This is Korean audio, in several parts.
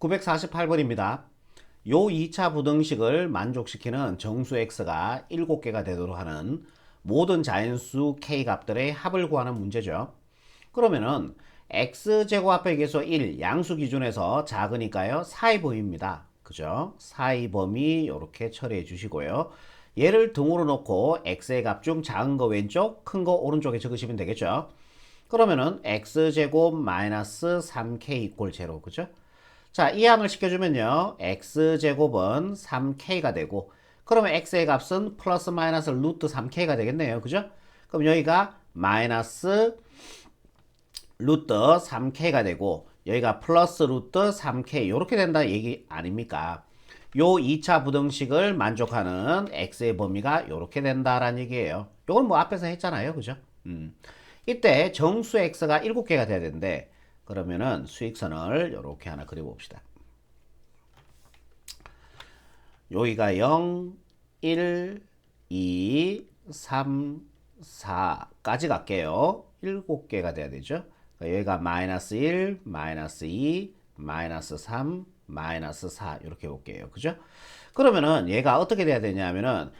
948번입니다. 요 2차 부등식을 만족시키는 정수 x가 7개가 되도록 하는 모든 자연수 k 값들의 합을 구하는 문제죠. 그러면은 x제곱 계수 1 양수 기준에서 작으니까요. 사이 범위입니다. 그죠? 사이 범위 이렇게 처리해 주시고요. 얘를 등으로 놓고 x의 값 중 작은 거 왼쪽, 큰 거 오른쪽에 적으시면 되겠죠. 그러면은 x제곱 마이너스 3k 이꼴 제로 그죠? 자, 이항을 시켜주면요. x제곱은 3k가 되고 그러면 x의 값은 플러스 마이너스 루트 3k가 되겠네요. 그죠? 그럼 여기가 마이너스 루트 3k가 되고 여기가 플러스 루트 3k 이렇게 된다 얘기 아닙니까? 요 2차 부등식을 만족하는 x의 범위가 이렇게 된다라는 얘기예요. 요건 뭐 앞에서 했잖아요. 그죠? 음. 이때 정수 x가 7개가 돼야 되는데 그러면은 수익선을 이렇게 하나 그려봅시다. 여기가 0, 1, 2, 3, 4까지 갈게요. 7개가 돼야 되죠. 그러니까 여기가 마이너스 1, 마이너스 2, 마이너스 3, 마이너스 4 이렇게 볼게요. 그죠? 그러면은 얘가 어떻게 돼야 되냐면은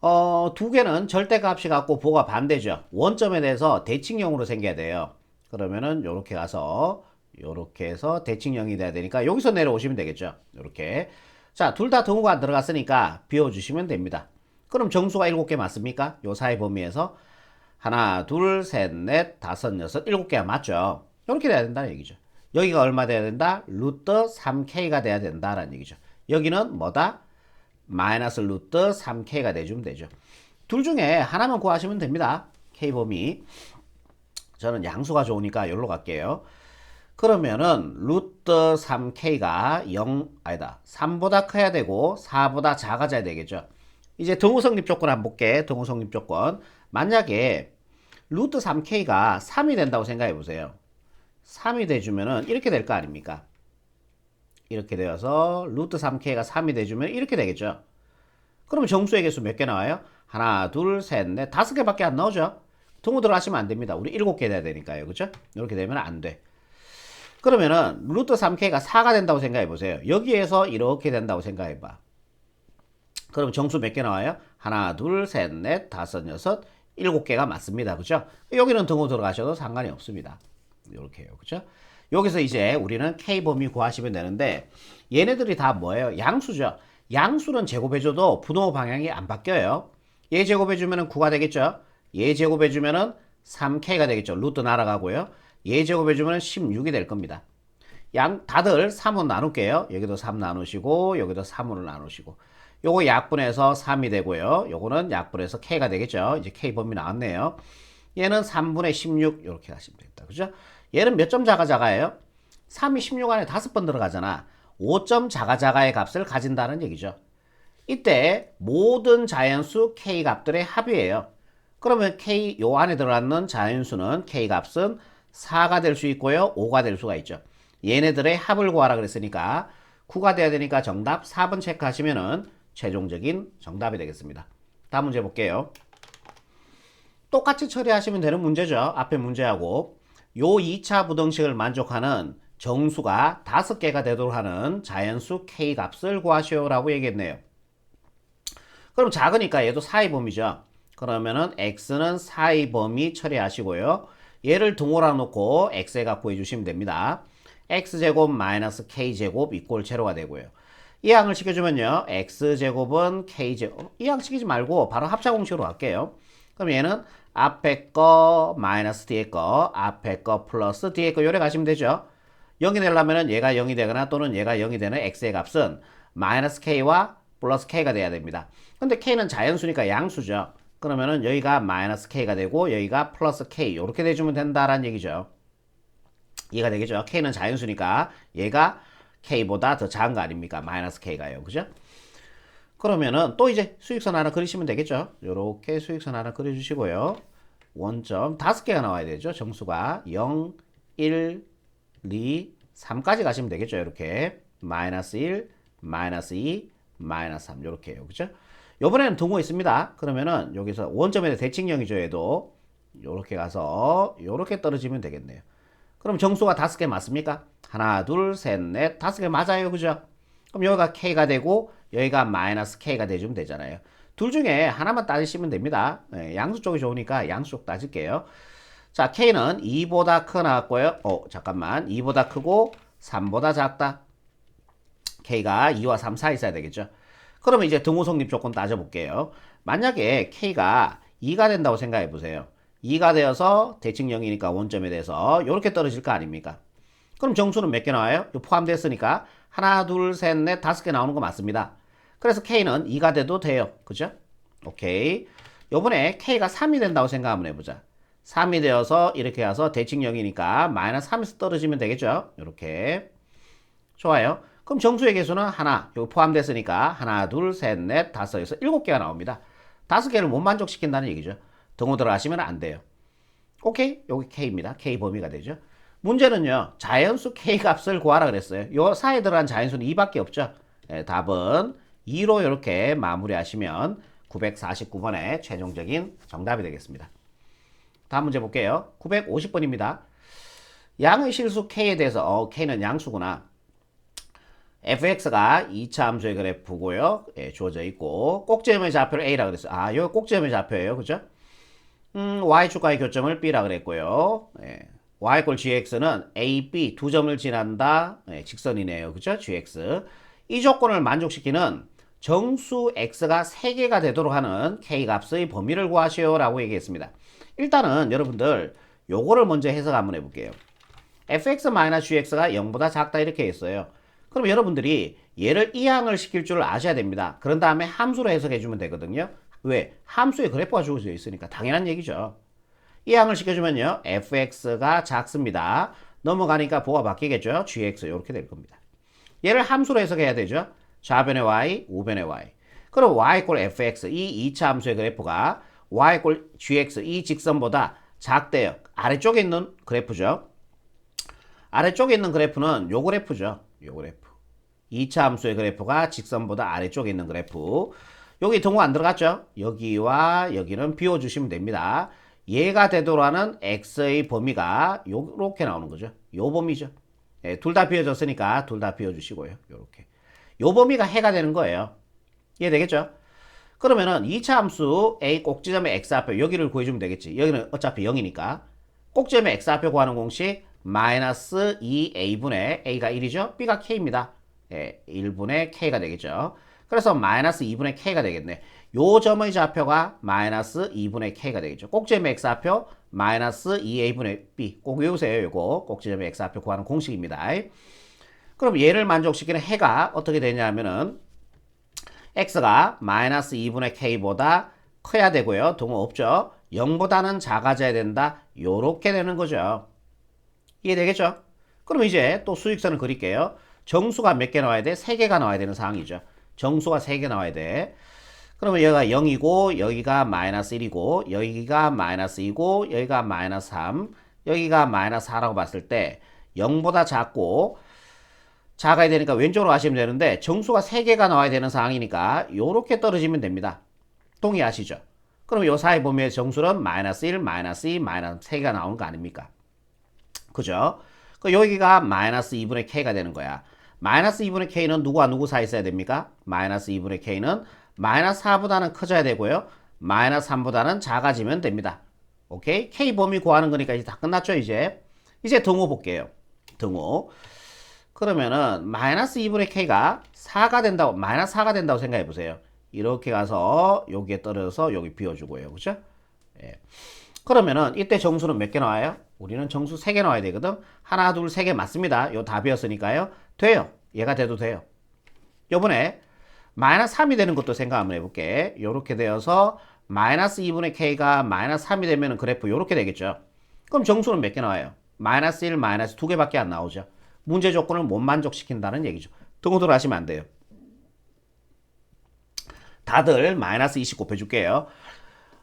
어, 두 개는 절대값이 갖고 보가 반대죠. 원점에 대해서 대칭형으로 생겨야 돼요. 그러면은 요렇게 가서 요렇게 해서 대칭형이 돼야 되니까 여기서 내려오시면 되겠죠. 요렇게. 자, 둘 다 등호가 안 들어갔으니까 비워주시면 됩니다. 그럼 정수가 7개 맞습니까? 요 사이 범위에서 하나, 둘, 셋, 넷, 다섯, 여섯, 일곱 개가 맞죠? 이렇게 돼야 된다는 얘기죠. 여기가 얼마 돼야 된다? 루트 3K가 돼야 된다라는 얘기죠. 여기는 뭐다? 마이너스 루트 3K가 돼주면 되죠. 둘 중에 하나만 구하시면 됩니다. K 범위. 저는 양수가 좋으니까 여기로 갈게요. 그러면은 루트 3K가 0 아니다. 3보다 커야 되고 4보다 작아져야 되겠죠. 이제 등호 성립 조건 한번 볼게. 등호 성립 조건. 만약에 루트 3K가 3이 된다고 생각해 보세요. 3이 돼주면은 이렇게 될 거 아닙니까? 이렇게 되어서 루트 3K가 3이 돼주면 이렇게 되겠죠. 그러면 정수의 개수 몇 개 나와요? 하나, 둘, 셋, 넷, 다섯 개밖에 안 나오죠. 등호 들어가시면 안 됩니다. 우리 일곱 개 돼야 되니까요. 그죠? 이렇게 되면 안 돼. 그러면은 루트 3K가 4가 된다고 생각해 보세요. 여기에서 이렇게 된다고 생각해 봐. 그럼 정수 몇 개 나와요? 하나, 둘, 셋, 넷, 다섯, 여섯, 일곱 개가 맞습니다. 그죠? 여기는 등호 들어가셔도 상관이 없습니다. 이렇게 해요. 그죠? 여기서 이제 우리는 K 범위 구하시면 되는데 얘네들이 다 뭐예요? 양수죠. 양수는 제곱해줘도 분호 방향이 안 바뀌어요. 얘 제곱해주면 9가 되겠죠. 얘 제곱해주면 3K가 되겠죠. 루트 날아가고요. 얘 제곱해주면 16이 될 겁니다. 양 다들 3은 나눌게요. 여기도 3 나누시고 여기도 3으로 나누시고 요거 약분해서 3이 되고요. 요거는 약분해서 K가 되겠죠. 이제 K 범위 나왔네요. 얘는 3분의 16 이렇게 가시면 되겠다. 그죠? 얘는 몇 점 자가 자가예요? 3이 16 안에 5번 들어가잖아. 5점 자가 자가의 값을 가진다는 얘기죠. 이때 모든 자연수 K 값들의 합이에요. 그러면 K 요 안에 들어가는 자연수는 K 값은 4가 될 수 있고요. 5가 될 수가 있죠. 얘네들의 합을 구하라 그랬으니까 9가 돼야 되니까 정답 4번 체크하시면은 최종적인 정답이 되겠습니다. 다음 문제 볼게요. 똑같이 처리하시면 되는 문제죠. 앞에 문제하고 요 2차 부등식을 만족하는 정수가 5개가 되도록 하는 자연수 K 값을 구하시오라고 얘기했네요. 그럼 작으니까 얘도 사이범위죠. 그러면은 x는 사이범위 처리하시고요. 얘를 등호라 놓고 x의 값 구해주시면 됩니다. x제곱 마이너스 k제곱 이꼴 제로가 되고요. 이 항을 시켜주면요. x제곱은 k제곱 이항 시키지 말고 바로 합차 공식으로 갈게요. 그럼 얘는 앞에 거 마이너스 뒤에 거 앞에 거 플러스 뒤에 거 요래 가시면 되죠. 0이 되려면 얘가 0이 되거나 또는 얘가 0이 되는 x의 값은 마이너스 k와 플러스 k가 돼야 됩니다. 근데 k는 자연수니까 양수죠. 그러면은 여기가 마이너스 k가 되고 여기가 플러스 k 이렇게 돼주면 된다라는 얘기죠. 이해가 되겠죠? k는 자연수니까 얘가 k보다 더 작은 거 아닙니까? 마이너스 k가요. 그죠? 그러면은 또 이제 수익선 하나 그리시면 되겠죠? 요렇게 수익선 하나 그려주시고요. 원점 다섯 개가 나와야 되죠. 정수가 0, 1, 2, 3까지 가시면 되겠죠. 이렇게 마이너스 1, 마이너스 2, 마이너스 3 이렇게요. 그죠? 요번에는 등호 있습니다. 그러면은 여기서 원점에 대칭형이죠. 얘도 요렇게 가서 요렇게 떨어지면 되겠네요. 그럼 정수가 다섯 개 맞습니까? 하나, 둘, 셋, 넷, 다섯 개 맞아요. 그죠? 그럼 여기가 K가 되고 여기가 마이너스 K가 돼주면 되잖아요. 둘 중에 하나만 따지시면 됩니다. 네, 양수 쪽이 좋으니까 양수 쪽 따질게요. 자, K는 2보다 크 나왔고요. 어, 잠깐만. 2보다 크고 3보다 작다. K가 2와 3 사이 있어야 되겠죠. 그러면 이제 등호 성립 조건 따져볼게요. 만약에 K가 2가 된다고 생각해 보세요. 2가 되어서 대칭 0이니까 원점에 대해서 이렇게 떨어질 거 아닙니까? 그럼 정수는 몇 개 나와요? 요 포함됐으니까 하나, 둘, 셋, 넷, 다섯 개 나오는 거 맞습니다. 그래서 K는 2가 돼도 돼요. 그죠? 오케이. 요번에 K가 3이 된다고 생각 한번 해보자. 3이 되어서 이렇게 와서 대칭 0이니까 마이너스 3에서 떨어지면 되겠죠? 이렇게. 좋아요. 그럼 정수의 개수는 하나, 여기 포함됐으니까 하나, 둘, 셋, 넷, 다섯에서 일곱 개가 나옵니다. 다섯 개를 못 만족시킨다는 얘기죠. 등호 들어가시면 안 돼요. 오케이? 여기 K입니다. K 범위가 되죠. 문제는요. 자연수 K 값을 구하라 그랬어요. 요 사이에 들어간 자연수는 2밖에 없죠. 예, 답은 2로 이렇게 마무리하시면 949번의 최종적인 정답이 되겠습니다. 다음 문제 볼게요. 950번입니다. 양의 실수 K에 대해서 어, K는 양수구나. Fx가 2차 함수의 그래프고요. 예, 주어져 있고 꼭지점의 좌표를 a라 그랬어요. 아, 여기 꼭지점의 좌표예요. 그죠? 음, y축과의 교점을 b라 그랬고요. 예, y꼴 gx는 a, b 두 점을 지난다. 예, 직선이네요. 그죠? gx. 이 조건을 만족시키는 정수 x가 3개가 되도록 하는 k 값의 범위를 구하시오 라고 얘기했습니다. 일단은 여러분들 요거를 먼저 해석 한번 해볼게요. fx-gx가 0보다 작다 이렇게 했어요. 그럼 여러분들이 얘를 이항을 시킬 줄 아셔야 됩니다. 그런 다음에 함수로 해석해 주면 되거든요. 왜? 함수에 그래프가 주어져 있으니까 당연한 얘기죠. 이항을 시켜주면요. fx가 작습니다. 넘어가니까 보가 바뀌겠죠. gx 이렇게 될 겁니다. 얘를 함수로 해석해야 되죠. 좌변의 y, 우변의 y. 그럼 y 꼴 fx 이 2차 함수의 그래프가 y 꼴 gx 이 직선보다 작대요. 아래쪽에 있는 그래프죠. 아래쪽에 있는 그래프는 요 그래프죠. 요 그래프. 2차 함수의 그래프가 직선보다 아래쪽에 있는 그래프. 여기 동호 안 들어갔죠? 여기와 여기는 비워주시면 됩니다. 얘가 되도록 하는 x의 범위가 요렇게 나오는 거죠. 요 범위죠. 예, 둘 다 비워졌으니까 둘 다 비워주시고요. 요렇게. 요 범위가 해가 되는 거예요. 이해되겠죠? 그러면은 2차 함수 a 꼭지점의 x좌표 여기를 구해주면 되겠지. 여기는 어차피 0이니까. 꼭지점의 x좌표 구하는 공식 마이너스 2a분의 a가 1이죠. b가 k입니다. 예, 1분의 k가 되겠죠. 그래서 마이너스 2분의 k가 되겠네. 요 점의 좌표가 마이너스 2분의 k가 되겠죠. 꼭지점의 x좌표 마이너스 2a분의 b. 꼭 외우세요. 요거 꼭지점의 x좌표 구하는 공식입니다. 그럼 얘를 만족시키는 해가 어떻게 되냐면은 x가 마이너스 2분의 k보다 커야 되고요. 동호 없죠. 0보다는 작아져야 된다. 요렇게 되는 거죠. 이해되겠죠? 그럼 이제 또 수익선을 그릴게요. 정수가 몇 개 나와야 돼? 3개가 나와야 되는 상황이죠. 정수가 3개 나와야 돼. 그러면 여기가 0이고 여기가 마이너스 1이고 여기가 마이너스 2고 여기가 마이너스 3 여기가 마이너스 4라고 봤을 때 0보다 작고 작아야 되니까 왼쪽으로 가시면 되는데 정수가 3개가 나와야 되는 상황이니까 이렇게 떨어지면 됩니다. 동의하시죠? 그럼 요 사이 범위의 정수는 마이너스 1, 마이너스 2, 마이너스 3가 나오는 거 아닙니까? 그죠? 그 여기가 마이너스 2분의 k가 되는 거야. 마이너스 2분의 k는 누구와 누구 사이 있어야 됩니까? 마이너스 2분의 k는 마이너스 4보다는 커져야 되고요. 마이너스 3보다는 작아지면 됩니다. 오케이? k 범위 구하는 거니까 이제 다 끝났죠, 이제. 이제 등호 볼게요. 등호. 그러면은 마이너스 2분의 k가 4가 된다고 마이너스 4가 된다고 생각해 보세요. 이렇게 가서 여기에 떨어져서 여기 비워주고요. 그죠? 예. 그러면은 이때 정수는 몇 개 나와요? 우리는 정수 3개 나와야 되거든. 하나, 둘, 세 개 맞습니다. 요 답이었으니까요. 돼요. 얘가 돼도 돼요. 요번에 마이너스 3이 되는 것도 생각 한번 해볼게. 요렇게 되어서 마이너스 2분의 k가 마이너스 3이 되면 그래프 요렇게 되겠죠. 그럼 정수는 몇 개 나와요? 마이너스 1, 마이너스 2개밖에 안 나오죠. 문제 조건을 못 만족시킨다는 얘기죠. 등호들 하시면 안 돼요. 다들 마이너스 20 곱해줄게요.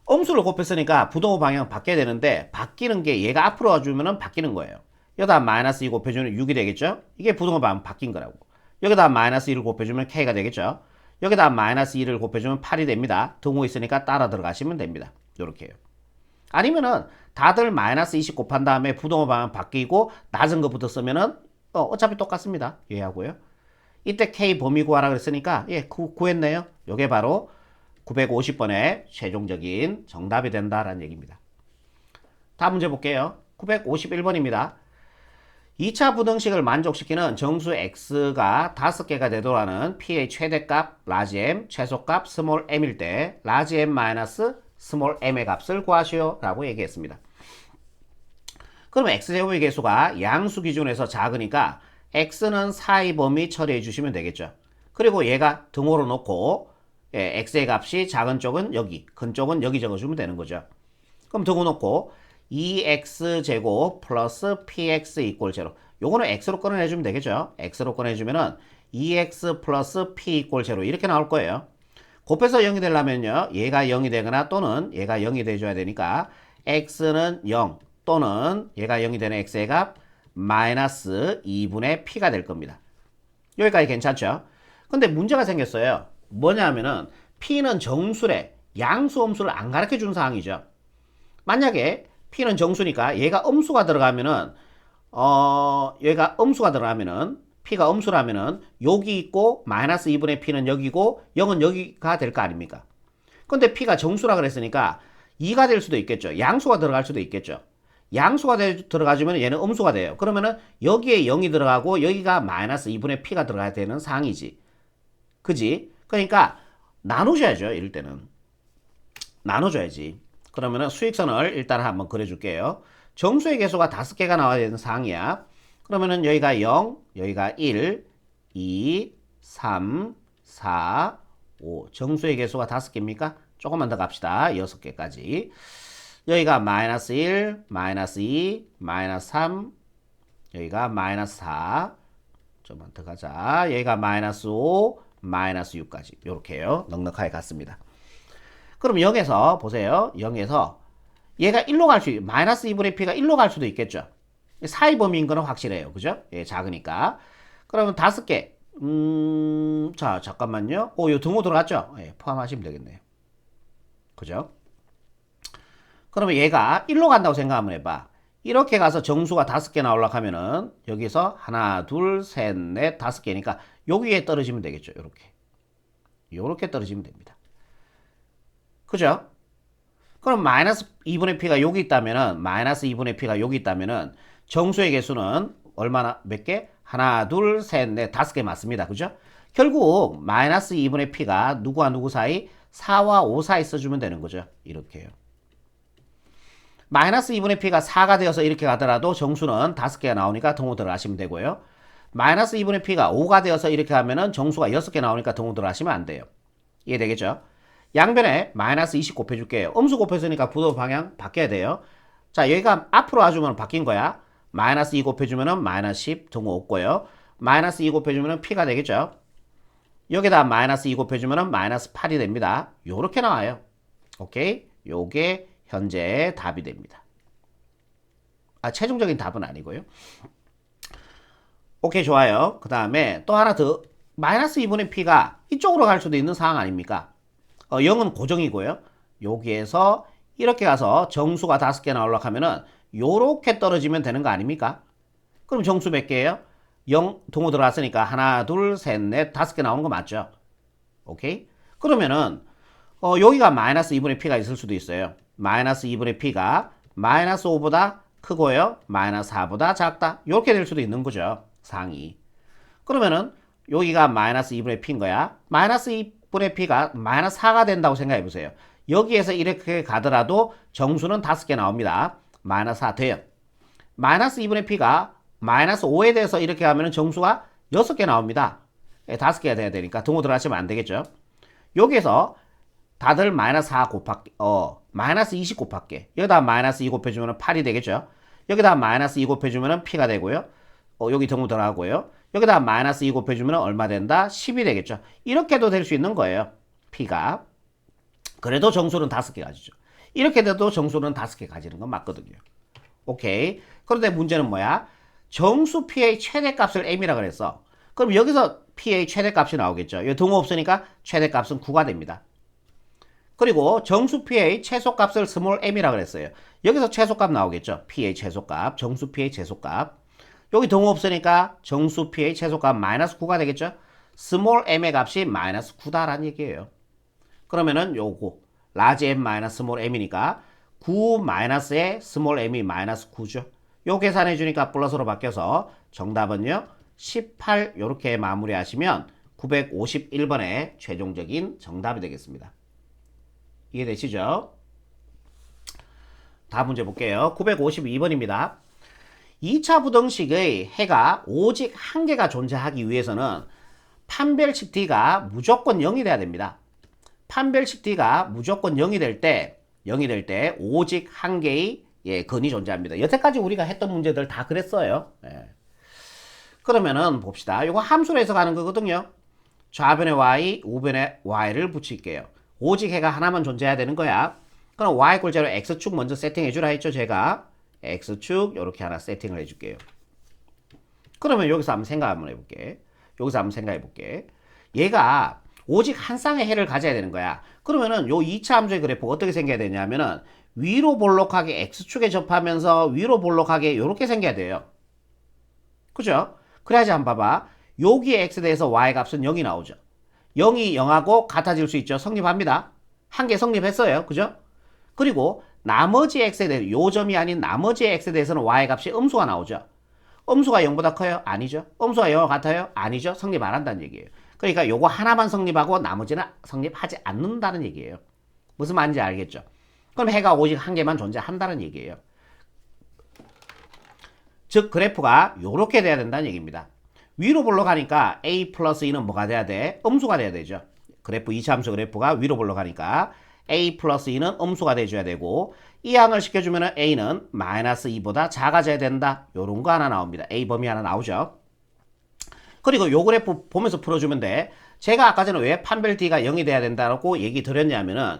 음수를 곱했으니까 부동호 방향 바뀌어야 되는데 바뀌는 게 얘가 앞으로 와주면 바뀌는 거예요. 여기다 마이너스 2 곱해주면 6이 되겠죠? 이게 부동호 방향 바뀐 거라고. 여기다 마이너스 2를 곱해주면 k가 되겠죠? 여기다 마이너스 2를 곱해주면 8이 됩니다. 등호 있으니까 따라 들어가시면 됩니다. 이렇게요. 아니면은 다들 마이너스 20 곱한 다음에 부동호 방향 바뀌고 낮은 것부터 쓰면은 어, 어차피 똑같습니다. 이해하고요. 이때 K 범위 구하라 그랬으니까 예, 구, 구했네요. 요게 바로 950번의 최종적인 정답이 된다라는 얘기입니다. 다음 문제 볼게요. 951번입니다. 2차 부등식을 만족시키는 정수 x가 5개가 되도록 하는 p의 최대값 라지 m, 최소값 스몰 m일 때 라지 m 마이너스 스몰 m의 값을 구하시오 라고 얘기했습니다. 그럼 x제곱의 개수가 양수 기준에서 작으니까 x는 4의 범위 처리해 주시면 되겠죠. 그리고 얘가 등호로 놓고 예, x의 값이 작은 쪽은 여기, 큰 쪽은 여기 적어주면 되는 거죠. 그럼 등호 놓고 2x제곱 플러스 px 이꼴 제로 요거는 x로 꺼내주면 되겠죠. x로 꺼내주면은 2x 플러스 p 이꼴 제로 이렇게 나올 거예요. 곱해서 0이 되려면요. 얘가 0이 되거나 또는 얘가 0이 돼줘야 되니까 x는 0 또는 얘가 0이 되는 x의 값 마이너스 2분의 p가 될 겁니다. 여기까지 괜찮죠? 근데 문제가 생겼어요. 뭐냐면은 p는 정수래 양수 음수를 안 가르쳐 준 상황이죠. 만약에 p는 정수니까 얘가 음수가 들어가면은 어 얘가 음수가 들어가면은 p가 음수라면은 여기 있고 마이너스 2분의 p는 여기고 0은 여기가 될 거 아닙니까? 근데 p가 정수라 그랬으니까 2가 될 수도 있겠죠. 양수가 들어갈 수도 있겠죠. 양수가 되, 들어가주면 얘는 음수가 돼요. 그러면은 여기에 0이 들어가고 여기가 마이너스 2분의 p가 들어가야 되는 상황이지. 그지? 그러니까 나누셔야죠. 이럴 때는. 나눠줘야지. 그러면은 수익선을 일단 한번 그려줄게요. 정수의 개수가 다섯 개가 나와야 되는 상황이야. 그러면은 여기가 0, 여기가 1, 2, 3, 4, 5. 정수의 개수가 다섯 개입니까? 조금만 더 갑시다. 여섯 개까지. 여기가 마이너스 1, 마이너스 2, 마이너스 3, 여기가 마이너스 4. 좀만 더 가자. 여기가 마이너스 5, 마이너스 6까지. 이렇게요. 넉넉하게 갔습니다. 그럼 0에서 보세요. 0에서 얘가 1로 갈 수, 있 마이너스 2분의 p가 1로 갈 수도 있겠죠. 사이 범위인 거는 확실해요. 그죠? 예, 작으니까. 그러면 다섯 개. 음, 자, 잠깐만요. 오, 요 등호 들어갔죠? 예, 포함하시면 되겠네요. 그죠? 그러면 얘가 1로 간다고 생각 한번 해봐. 이렇게 가서 정수가 다섯 개 나오려고 하면은 여기서 하나, 둘, 셋, 넷, 다섯 개니까 여기에 떨어지면 되겠죠. 이렇게. 이렇게 떨어지면 됩니다. 그죠? 그럼 마이너스 2분의 p가 여기 있다면은 마이너스 2분의 p가 여기 있다면은 정수의 개수는 얼마나 몇 개? 하나, 둘, 셋, 넷, 다섯 개 맞습니다. 그죠? 결국 마이너스 2분의 p가 누구와 누구 사이? 4와 5 사이 써주면 되는 거죠. 이렇게요. 마이너스 2분의 p가 4가 되어서 이렇게 가더라도 정수는 다섯 개가 나오니까 동호 들어가시면 되고요. 마이너스 2분의 p가 5가 되어서 이렇게 하면은 정수가 6개 나오니까 동호 들어가시면 안 돼요. 이해되겠죠? 양변에 마이너스 20 곱해줄게요. 음수 곱해주니까 부도 방향 바뀌어야 돼요. 자, 여기가 앞으로 와주면 바뀐 거야. 마이너스 2 곱해주면은 마이너스 10 등호 없고요. 마이너스 2 곱해주면은 p가 되겠죠. 여기다 마이너스 2 곱해주면은 마이너스 8이 됩니다. 요렇게 나와요. 오케이? 요게 현재 답이 됩니다. 아, 최종적인 답은 아니고요. 오케이, 좋아요. 그 다음에 또 하나 더. 마이너스 2분의 p가 이쪽으로 갈 수도 있는 상황 아닙니까? 어, 0은 고정이고요. 여기에서 이렇게 가서 정수가 다섯 개 나오려고 하면은 요렇게 떨어지면 되는 거 아닙니까? 그럼 정수 몇 개예요? 0 동호 들어갔으니까 하나, 둘, 셋, 넷, 다섯 개 나오는 거 맞죠? 오케이? 그러면은 어, 여기가 마이너스 2분의 p가 있을 수도 있어요. 마이너스 2분의 p가 마이너스 5보다 크고요. 마이너스 4보다 작다. 이렇게 될 수도 있는 거죠. 상이. 그러면은 여기가 마이너스 2분의 p인 거야. 마이너스 2분의 p가 마이너스 4가 된다고 생각해 보세요. 여기에서 이렇게 가더라도 정수는 5개 나옵니다. 마이너스 4 돼요. 마이너스 2분의 p가 마이너스 5에 대해서 이렇게 하면 정수가 6개 나옵니다. 5개가 예, 돼야 되니까 등호 들어가시면 안 되겠죠. 여기에서 다들 마이너스 4 곱할게, 어, 마이너스 20 곱할게. 여기다 마이너스 2 곱해주면 8이 되겠죠. 여기다 마이너스 2 곱해주면 P가 되고요. 어, 여기 등호 들어가고요. 여기다 마이너스 2 곱해주면 얼마 된다? 10이 되겠죠. 이렇게도 될 수 있는 거예요. P가. 그래도 정수는 5개 가지죠. 이렇게 돼도 정수는 5개 가지는 건 맞거든요. 오케이. 그런데 문제는 뭐야? 정수 P의 최대값을 M이라 그랬어. 그럼 여기서 P의 최대값이 나오겠죠. 이 등호 없으니까 최대값은 9가 됩니다. 그리고 정수 p의 최소값을 스몰 m이라 그랬어요. 여기서 최소값 나오겠죠. p의 최소값, 정수 p의 최소값. 여기 동호 없으니까 정수 p의 최소값 마이너스 9가 되겠죠. 스몰 m의 값이 마이너스 9다라는 얘기예요. 그러면은 요거 라지 m 마이너스 스몰 m이니까 9 마이너스에 스몰 m이 마이너스 9죠. 요 계산해 주니까 플러스로 바뀌어서 정답은요. 18 요렇게 마무리하시면 951번의 최종적인 정답이 되겠습니다. 이해되시죠? 다음 문제 볼게요. 952번입니다. 2차 부등식의 해가 오직 한 개가 존재하기 위해서는 판별식 D가 무조건 0이 돼야 됩니다. 판별식 D가 무조건 0이 될 때, 0이 될 때 오직 한 개의 예, 근이 존재합니다. 여태까지 우리가 했던 문제들 다 그랬어요. 예. 그러면은 봅시다. 이거 함수로 해서 가는 거거든요. 좌변에 y, 우변에 y를 붙일게요. 오직 해가 하나만 존재해야 되는 거야. 그럼 y 꼴제로 x축 먼저 세팅해 주라 했죠, 제가. X축 이렇게 하나 세팅을 해 줄게요. 그러면 여기서 한번 생각 한번 해볼게. 여기서 한번 생각해 볼게. 얘가 오직 한 쌍의 해를 가져야 되는 거야. 그러면은 요 2차 함수의 그래프가 어떻게 생겨야 되냐면은 위로 볼록하게 x축에 접하면서 위로 볼록하게 이렇게 생겨야 돼요. 그죠? 그래야지 한번 봐봐. 여기에 x에 대해서 y 값은 0이 나오죠. 0이 0하고 같아질 수 있죠. 성립합니다. 한 개 성립했어요. 그죠? 그리고 나머지 x에 대해 요 점이 아닌 나머지 x에 대해서는 y 값이 음수가 나오죠. 음수가 0보다 커요? 아니죠. 음수가 0과 같아요? 아니죠. 성립 안 한다는 얘기예요. 그러니까 요거 하나만 성립하고 나머지는 성립하지 않는다는 얘기예요. 무슨 말인지 알겠죠? 그럼 해가 오직 한 개만 존재한다는 얘기예요. 즉 그래프가 이렇게 돼야 된다는 얘기입니다. 위로 볼록하니까 a 플러스 2는 뭐가 돼야 돼? 음수가 돼야 되죠. 그래프 2차 함수 그래프가 위로 볼록하니까 a 플러스 2는 음수가 돼줘야 되고 이 항을 시켜주면 a는 마이너스 2보다 작아져야 된다. 요런 거 하나 나옵니다. a 범위 하나 나오죠. 그리고 요 그래프 보면서 풀어주면 돼. 제가 아까 전에 왜 판별 d가 0이 돼야 된다고 얘기 드렸냐면은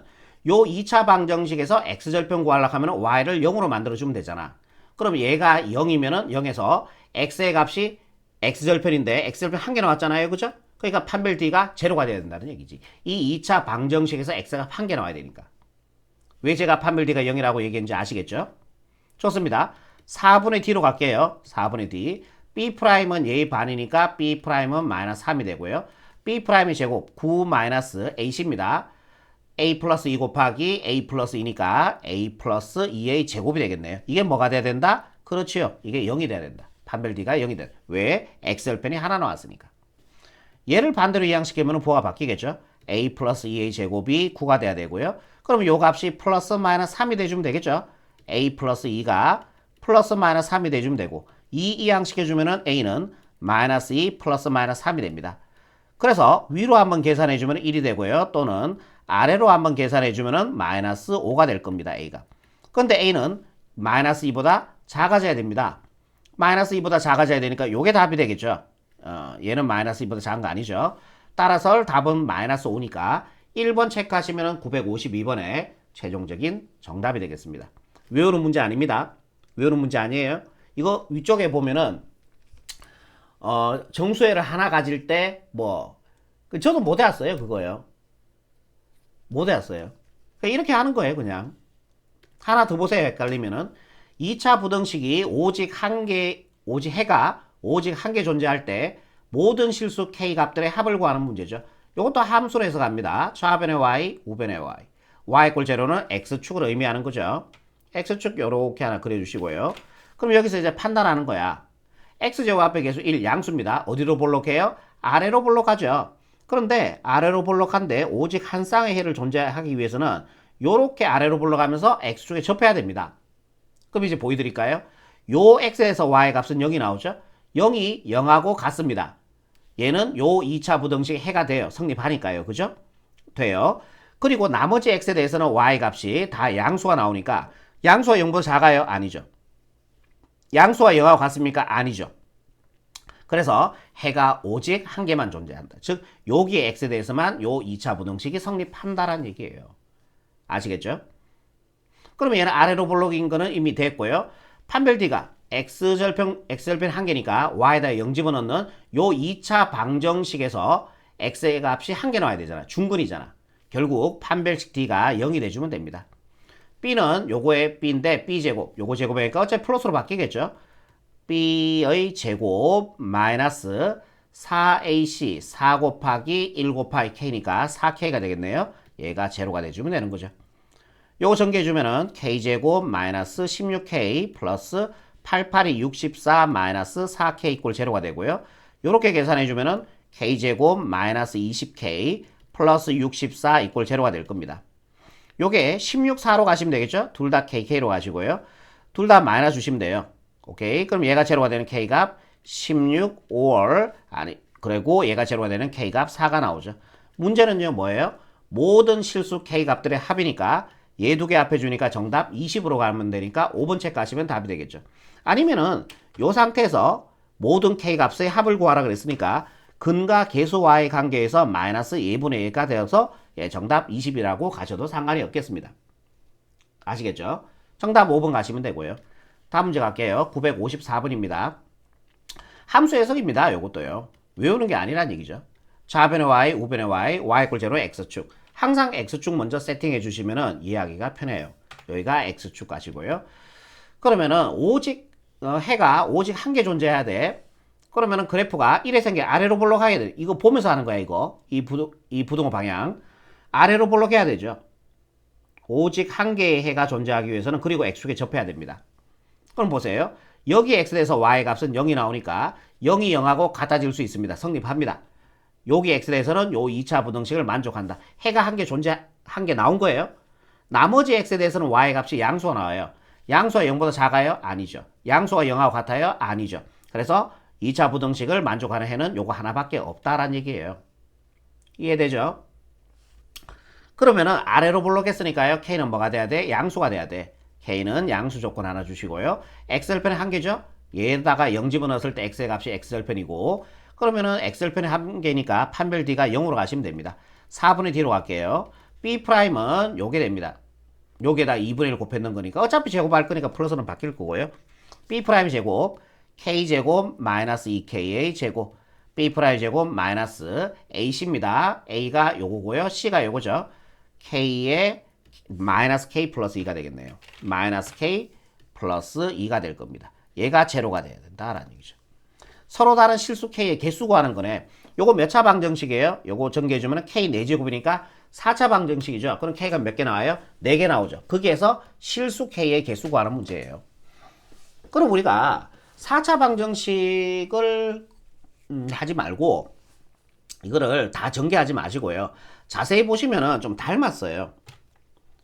요 2차 방정식에서 x절편 구하려고 하면 y를 0으로 만들어주면 되잖아. 그럼 얘가 0이면은 0에서 x의 값이 x절편인데 x절편 한 개 나왔잖아요. 그죠? 그러니까 판별 d가 제로가 돼야 된다는 얘기지. 이 2차 방정식에서 x가 한 개 나와야 되니까. 왜 제가 판별 d가 0이라고 얘기했는지 아시겠죠? 좋습니다. 4분의 d로 갈게요. 4분의 d. b'은 얘의 반이니까 b'은 마이너스 3이 되고요. b'의 제곱 9 마이너스 ac입니다. a 플러스 2 곱하기 a 플러스 2니까 a 플러스 2의 제곱이 되겠네요. 이게 뭐가 돼야 된다? 그렇지요. 이게 0이 돼야 된다. 판별 d가 0이 된다. 왜? x절편이 하나 나왔으니까. 얘를 반대로 이항시키면 부호가 바뀌겠죠. a 플러스 2의 제곱이 9가 돼야 되고요. 그럼 요 값이 플러스 마이너스 3이 돼주면 되겠죠. a 플러스 2가 플러스 마이너스 3이 돼주면 되고 2 이항시켜주면 a는 마이너스 2 플러스 마이너스 3이 됩니다. 그래서 위로 한번 계산해주면 1이 되고요. 또는 아래로 한번 계산해주면 마이너스 5가 될 겁니다. a가. 근데 a는 마이너스 2보다 작아져야 됩니다. 마이너스 2보다 작아져야 되니까 요게 답이 되겠죠. 어, 얘는 마이너스 2보다 작은 거 아니죠. 따라서 답은 마이너스 5니까 1번 체크하시면 952번에 최종적인 정답이 되겠습니다. 외우는 문제 아닙니다. 외우는 문제 아니에요. 이거 위쪽에 보면은 어, 정수회를 하나 가질 때 뭐 저도 못 해왔어요 그거요. 못 해왔어요. 그러니까 이렇게 하는 거예요 그냥. 하나 더 보세요 헷갈리면은 2차 부등식이 오직 한 개, 오직 해가 오직 한 개 존재할 때 모든 실수 k 값들의 합을 구하는 문제죠. 이것도 함수로 해서 갑니다. 좌변의 y, 우변의 y. y 꼴 제로는 x축을 의미하는 거죠. x축 요렇게 하나 그려주시고요. 그럼 여기서 이제 판단하는 거야. x제곱 앞에 계수 1 양수입니다. 어디로 볼록해요? 아래로 볼록하죠. 그런데 아래로 볼록한데 오직 한 쌍의 해를 존재하기 위해서는 요렇게 아래로 볼록하면서 x축에 접해야 됩니다. 그럼 이제 보여드릴까요? 요 x에서 y 값은 0이 나오죠? 0이 0하고 같습니다. 얘는 요 2차 부등식 해가 돼요. 성립하니까요. 그죠? 돼요. 그리고 나머지 x에 대해서는 y 값이 다 양수가 나오니까 양수가 0보다 작아요? 아니죠. 양수가 0하고 같습니까? 아니죠. 그래서 해가 오직 한 개만 존재한다. 즉 여기 x에 대해서만 요 2차 부등식이 성립한다라는 얘기예요. 아시겠죠? 그러면 얘는 아래로 볼록인 거는 이미 됐고요. 판별 d가 x절편 x절편 한 개니까 y에다 0 집어넣는 요 2차 방정식에서 x의 값이 한 개 나와야 되잖아. 중근이잖아. 결국 판별식 D가 0이 돼주면 됩니다. B는 요거의 B인데 B제곱, 요거 제곱이니까 어차피 플러스로 바뀌겠죠? B의 제곱 마이너스 4AC 4 곱하기 1 곱하기 K니까 4K가 되겠네요. 얘가 제로가 돼주면 되는 거죠. 요거 전개해주면은 K제곱 마이너스 16K 플러스 88이 64 마이너스 4K 이꼴 제로가 되고요. 요렇게 계산해 주면은 K제곱 마이너스 20K 플러스 64 이꼴 제로가 될 겁니다. 요게 16, 4로 가시면 되겠죠? 둘 다 KK로 가시고요. 둘 다 마이너스 주시면 돼요. 오케이. 그럼 얘가 제로가 되는 K값 16, 5월 아니 그리고 얘가 제로가 되는 K값 4가 나오죠. 문제는요 뭐예요? 모든 실수 K값들의 합이니까 얘 두 개 앞에 주니까 정답 20으로 가면 되니까 5번 책 가시면 답이 되겠죠. 아니면은 요 상태에서 모든 K값의 합을 구하라 그랬으니까 근과 계수와의 관계에서 마이너스 2분의 1가 되어서 예, 정답 20이라고 가셔도 상관이 없겠습니다. 아시겠죠? 정답 5번 가시면 되고요. 다음 문제 갈게요. 954번입니다. 함수 해석입니다. 요것도요. 외우는 게 아니란 얘기죠. 좌변의 y, 우변의 y, y 꼴 제로 x축. 항상 x축 먼저 세팅해 주시면은 이해하기가 편해요. 여기가 x축 가시고요. 그러면은 오직 어, 해가 오직 한 개 존재해야 돼. 그러면은 그래프가 1의 생계 아래로 볼록하게 돼. 이거 보면서 하는 거야, 이거. 이 부동, 이 부동호 방향. 아래로 볼록해야 되죠. 오직 한 개의 해가 존재하기 위해서는 그리고 x축에 접해야 됩니다. 그럼 보세요. 여기 x에서 y 값은 0이 나오니까 0이 0하고 같아질 수 있습니다. 성립합니다. 여기 x에서는 요 2차 부등식을 만족한다. 해가 한 개 존재, 한 개 나온 거예요. 나머지 x에 대해서는 y 값이 양수가 나와요. 양수가 0보다 작아요? 아니죠. 양수가 0하고 같아요? 아니죠. 그래서 2차 부등식을 만족하는 해는 요거 하나밖에 없다라는 얘기예요. 이해되죠? 그러면은 아래로 볼록했으니까요. k는 뭐가 돼야 돼? 양수가 돼야 돼. k는 양수 조건 하나 주시고요. x절편의 한 개죠? 얘에다가 0 집어넣었을 때 x의 값이 x절편이고 그러면은 x절편의 한 개니까 판별 d가 0으로 가시면 됩니다. 4분의 d로 갈게요. b'은 요게 됩니다. 요게다 2분의 1 곱했는 거니까 어차피 제곱할 거니까 플러스는 바뀔 거고요. b' 제곱 k제곱 마이너스 2ka 제곱 b' 제곱 마이너스 ac입니다. a가 요거고요. c가 요거죠. k의 마이너스 k 플러스 2가 되겠네요. 마이너스 k 플러스 2가 될 겁니다. 얘가 제로가 돼야 된다라는 얘기죠. 서로 다른 실수 k의 개수 구하는 거네. 요거 몇 차 방정식이에요? 요거 전개해주면 k 4제곱이니까 4차 방정식이죠. 그럼 k가 몇 개 나와요? 4개 나오죠. 거기에서 실수 k의 개수 구하는 문제예요. 그럼 우리가 4차 방정식을 음, 하지 말고 이거를 다 전개하지 마시고요. 자세히 보시면은 좀 닮았어요.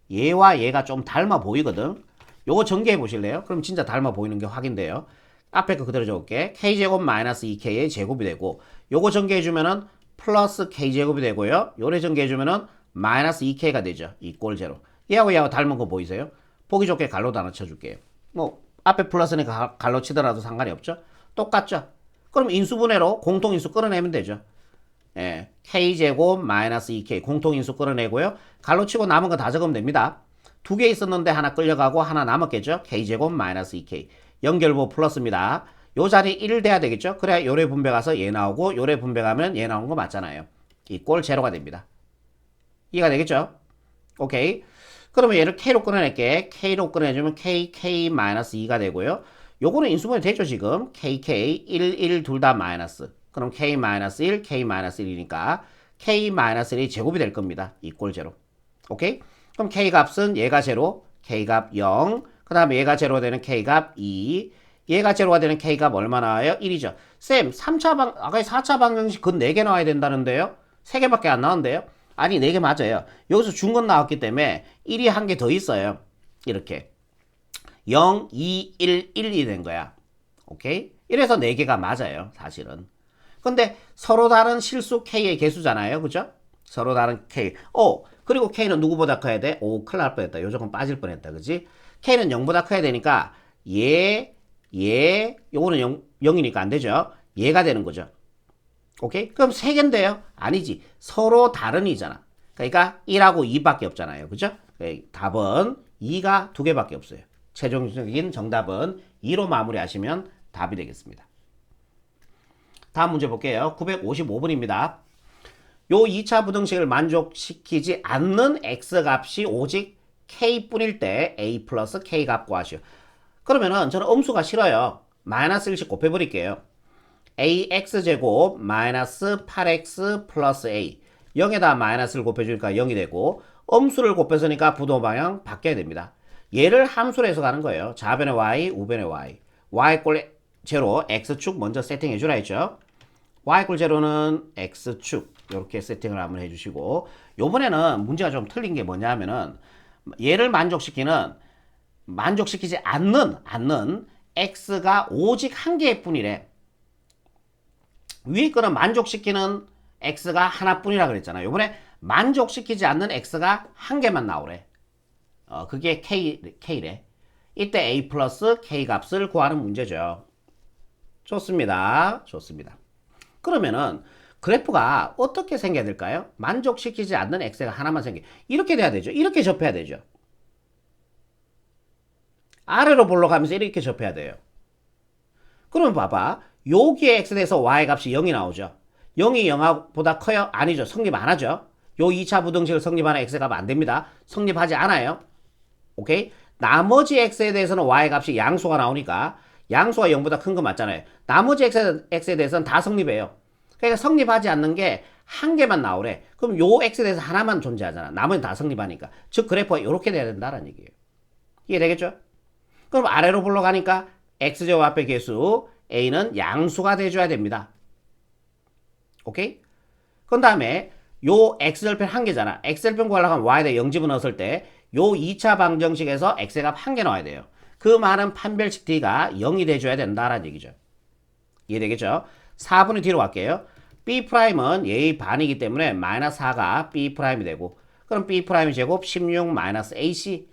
얘와 얘가 좀 닮아 보이거든. 요거 전개해 보실래요? 그럼 진짜 닮아 보이는 게 확인돼요. 앞에 거 그대로 적을게. k제곱 마이너스 2k의 제곱이 되고 요거 전개해 주면은 플러스 k제곱이 되고요. 요래 전개해 주면은 마이너스 2k가 되죠. 이 꼴 제로. 얘하고 얘하고 닮은 거 보이세요? 보기 좋게 갈로 하나 쳐줄게요. 뭐 앞에 플러스니까 갈로 치더라도 상관이 없죠. 똑같죠. 그럼 인수분해로 공통인수 끌어내면 되죠. 예, k제곱 마이너스 2k 공통인수 끌어내고요. 갈로 치고 남은 거 다 적으면 됩니다. 두 개 있었는데 하나 끌려가고 하나 남았겠죠. k제곱 마이너스 2k 연결부 플러스입니다. 요 자리 1 돼야 되겠죠. 그래야 요래 분배 가서 얘 나오고 요래 분배 가면 얘 나온 거 맞잖아요. 이 꼴 제로가 됩니다. 이해가 되겠죠? 오케이. 그러면 얘를 k로 끌어낼게. k로 끌어내주면 k, k-2가 되고요. 요거는 인수분해 되죠, 지금. kk, 1, 1, 둘 다 마이너스. 그럼 k-1, k-1이니까 k-1이 제곱이 될 겁니다. 이꼴 제로. 오케이? 그럼 k 값은 얘가 제로, k 값 0, 그 다음에 얘가 제로가 되는 k 값 2, 얘가 제로가 되는 k 값 얼마 나와요? 1이죠. 쌤, 3차 방, 아까 4차 방정식 근 4개 나와야 된다는데요? 3개밖에 안 나오는데요? 아니, 4개 맞아요. 여기서 준 건 나왔기 때문에 1이 한 개 더 있어요. 이렇게. 0, 2, 1, 1이 된 거야. 오케이? 이래서 4개가 맞아요. 사실은. 근데 서로 다른 실수 K의 개수잖아요. 그죠? 서로 다른 K. 어, 그리고 K는 누구보다 커야 돼? 오, 큰일 날 뻔했다. 요조건 빠질 뻔했다. 그지? K는 0보다 커야 되니까 얘, 얘, 요거는 0, 0이니까 안 되죠? 얘가 되는 거죠. 오케이? 그럼 3개인데요? 아니지. 서로 다른 이잖아. 그러니까 1하고 2밖에 없잖아요. 그죠? 그러니까 답은 2가 2개밖에 없어요. 최종적인 정답은 2로 마무리하시면 답이 되겠습니다. 다음 문제 볼게요. 955번입니다. 요 2차 부등식을 만족시키지 않는 x 값이 오직 k뿐일 때 a 플러스 k 값 구하시오. 그러면은 저는 음수가 싫어요. 마이너스 1씩 곱해버릴게요. Ax제곱 마이너스 8x 플러스 a 0에다 마이너스를 곱해주니까 0이 되고 음수를 곱해서니까 부도 방향 바뀌어야 됩니다. 얘를 함수로 해서 가는 거예요. 좌변의 y, 우변의 y. y 꼴 제로 x축 먼저 세팅해 주라 했죠. y 꼴 제로는 x축 이렇게 세팅을 한번 해주시고 요번에는 문제가 좀 틀린 게 뭐냐면은 얘를 만족시키는 만족시키지 않는 않는 x가 오직 한 개뿐이래. 위에 거는 만족시키는 x가 하나뿐이라 그랬잖아요. 요번에 만족시키지 않는 x가 한 개만 나오래. 어, 그게 k, k래. 이때 a 플러스 k 값을 구하는 문제죠. 좋습니다. 좋습니다. 그러면은 그래프가 어떻게 생겨야 될까요? 만족시키지 않는 x가 하나만 생겨. 이렇게 돼야 되죠. 이렇게 접해야 되죠. 아래로 볼러 가면서 이렇게 접해야 돼요. 그러면 봐봐. 여기에 x에 대해서 y 값이 0이 나오죠. 0이 0보다 커요? 아니죠. 성립 안 하죠. 요 2차 부등식을 성립하는 x값 안 됩니다. 성립하지 않아요. 오케이? 나머지 x에 대해서는 y 값이 양수가 나오니까 양수가 0보다 큰 거 맞잖아요. 나머지 x에, 대해서는 다 성립해요. 그러니까 성립하지 않는 게 한 개만 나오래. 그럼 요 x에 대해서 하나만 존재하잖아. 나머지는 다 성립하니까. 즉 그래프가 이렇게 돼야 된다는 얘기예요. 이해되겠죠? 그럼 아래로 불러가니까 x제곱 앞에 개수 a는 양수가 돼줘야 됩니다. 오케이? 그 다음에 요 x절편 한 개잖아. x절편 구하려고 하면 y에다 0 집어넣었을 때 요 2차 방정식에서 x의 값 한 개 나와야 돼요. 그 말은 판별식 d가 0이 돼줘야 된다라는 얘기죠. 이해되겠죠? 4분의 뒤로 갈게요. b'은 얘의 반이기 때문에 마이너스 4가 b'이 되고 그럼 b'의 제곱 16 마이너스 ac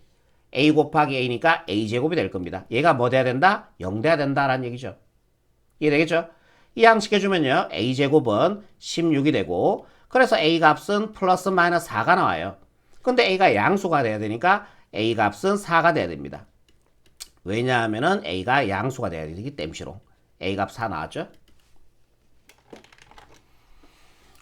a 곱하기 a니까 a제곱이 될 겁니다. 얘가 뭐 돼야 된다? 0 돼야 된다라는 얘기죠. 이해되겠죠? 이 양식 해주면요. a제곱은 16이 되고 그래서 a 값은 플러스 마이너스 4가 나와요. 근데 a가 양수가 돼야 되니까 a 값은 4가 돼야 됩니다. 왜냐하면은 a가 양수가 돼야 되기 때문이로 a 값 4 나왔죠?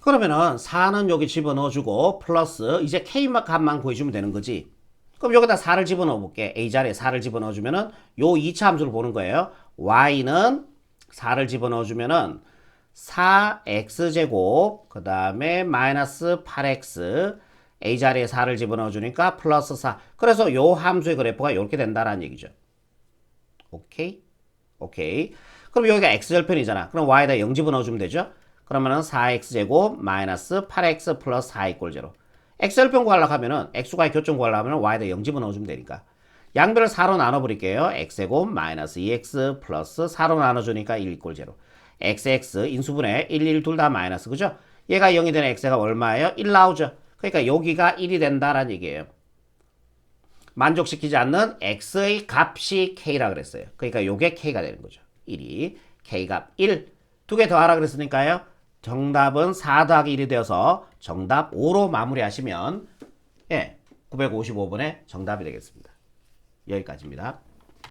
그러면은 4는 여기 집어넣어주고 플러스 이제 k 값만 구해주면 되는 거지. 그럼 여기다 4를 집어넣어 볼게. a 자리에 4를 집어넣어주면은 요 2차 함수를 보는 거예요. y는 4를 집어넣어주면은 4x제곱 그 다음에 마이너스 8x a 자리에 4를 집어넣어주니까 플러스 4 그래서 요 함수의 그래프가 이렇게 된다라는 얘기죠. 오케이? 오케이. 그럼 여기가 x절편이잖아. 그럼 y에다 0 집어넣어주면 되죠? 그러면은 4x제곱 마이너스 8x 플러스 4 이꼴 제로 x절편 구하려고 하면은 x과의 교점 구하려고 하면 y에다 0 집어넣어주면 되니까 양변을 4로 나눠버릴게요. x제곱 마이너스 2x 플러스 4로 나눠주니까 1 이꼴 제로 xx 인수분해 1, 1 둘 다 마이너스 그죠? 얘가 0이 되는 x가 얼마예요? 1 나오죠. 그러니까 여기가 1이 된다라는 얘기예요. 만족시키지 않는 x의 값이 k라 그랬어요. 그러니까 요게 k가 되는 거죠. 1이 k값 1. 두 개 더하라 그랬으니까요. 정답은 4 더하기 1이 되어서 정답 5로 마무리하시면 예, 955번의 정답이 되겠습니다. 여기까지입니다.